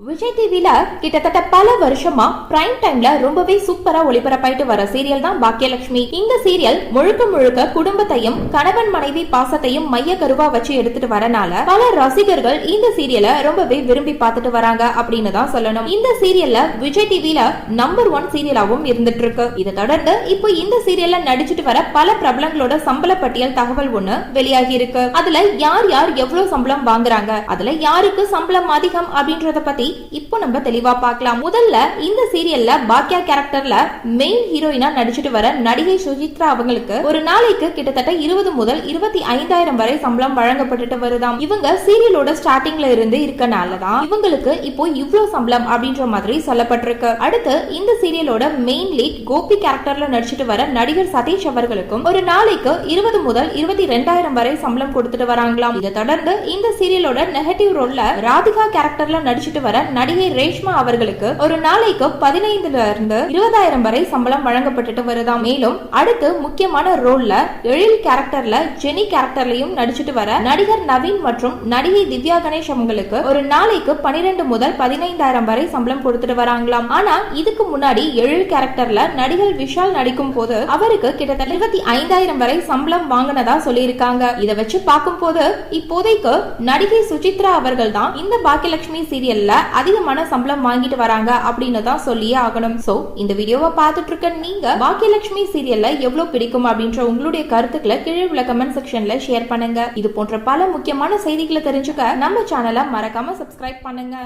விஜய் டிவில கிட்டத்தட்ட பல வருஷமா பிரைம் டைம்ல ரொம்பவே சூப்பரா ஒளிபரப்பாயிட்டு வர சீரியல் தான் பாக்கியலட்சுமி. இந்த சீரியல் முழுக்க முழுக்க குடும்பத்தையும் கணவன் மனைவி பாசத்தையும் மைய கருவா வச்சு எடுத்துட்டு வரனால பல ரசிகர்கள் இந்த சீரியலை ரொம்பவே விரும்பி பார்த்துட்டு வராங்க அப்படின்னு தான் சொல்லணும். இந்த சீரியல்ல விஜய் டிவில நம்பர் ஒன் சீரியலாவும் இருந்துட்டு இருக்கு இதை தொடர்ந்து இப்போ இந்த சீரியல்ல நடிச்சிட்டு வர பல பிரபலங்களோட சம்பள பட்டியல் தகவல் ஒண்ணு வெளியாகி இருக்கு. அதுல யார் யார் எவ்வளவு சம்பளம் வாங்குறாங்க? அதுல யாருக்கு சம்பளம் அதிகம் அப்படின்றத பத்தி இப்போ நம்ம தெளிவா பார்க்கலாம். முதல்ல இந்த சீரியல்ல பாக்கியா கேரக்டர்ல மெயின் ஹீரோயினா நடிச்சிட்டு வர நடிகை சுஜித்ரா அவங்களுக்கு ஒரு நாளைக்கு கிட்டத்தட்ட இருபது முதல் இருபத்தி ஐந்தாயிரம் வரை சம்பளம் வழங்கப்பட்டுட்டு வருதாம். இவங்க சீரியலோட ஸ்டார்டிங்ல இருந்து இருக்கனாலதான் இவங்களுக்கு இப்போ இவ்வளவு சம்பளம் அப்படின்ற மாதிரி சொல்லப்பட்டிருக்கு. அடுத்து இந்த சீரியலோட மெயின் லீட் கோபி கேரக்டர்ல நடிச்சிட்டு வர நடிகர் சதீஷ் அவர்களுக்கும் ஒரு நாளைக்கு இருபது முதல் இருபத்தி ரெண்டாயிரம் வரை சம்பளம் கொடுத்துட்டு வராங்களாம். இதை தொடர்ந்து இந்த சீரியலோட நெகட்டிவ் ரோல்ல ராதிகா கேரக்டர்ல நடிச்சிட்டு வர நடிகை ரேஷ்மா அவர்களுக்கு ஒரு நாளைக்கு பதினைந்துல இருந்து இருபதாயிரம் வரை சம்பளம் வழங்கப்பட்டுட்டு வருதாம். மேலும் அடுத்து முக்கியமான ரோல்ல எழில் கேரக்டர்ல ஜெனி கேரக்டர்லயும் நடிச்சிட்டு வர நடிகர் நவீன் மற்றும் நடிகை திவ்யா கணேஷ் அவங்களுக்கு ஒரு நாளைக்கு பனிரெண்டு முதல் பதினைந்தாயிரம் வரை சம்பளம் கொடுத்துட்டு வராங்களாம். ஆனா இதுக்கு முன்னாடி எழில் கேரக்டர்ல நடிகர் விஷால் நடிக்கும் போது அவருக்கு கிட்டத்தட்ட இருபத்தி ஐந்தாயிரம் வரை சம்பளம் வாங்கினதா சொல்லியிருக்காங்க. இதை வச்சு பார்க்கும்போது இப்போதைக்கு நடிகை சுசித்ரா அவர்கள் தான் இந்த பாக்கியலட்சுமி சீரியல்ல அதிகமான சம்பளம் வாங்கிட்டு வராங்க அப்படின்னு தான் சொல்லியே ஆகணும். சோ இந்த வீடியோவை பார்த்துட்டு இருக்க நீங்க பாக்கியலட்சுமி சீரியல்ல எவ்வளவு பிடிக்கும் அப்படின்ற உங்களுடைய கருத்துக்களை கீழே உள்ள கமெண்ட் செக்ஷன்ல ஷேர் பண்ணுங்க. இது போன்ற பல முக்கியமான செய்திகளை தெரிஞ்சுக்க நம்ம சேனலை மறக்காம சப்ஸ்கிரைப் பண்ணுங்க.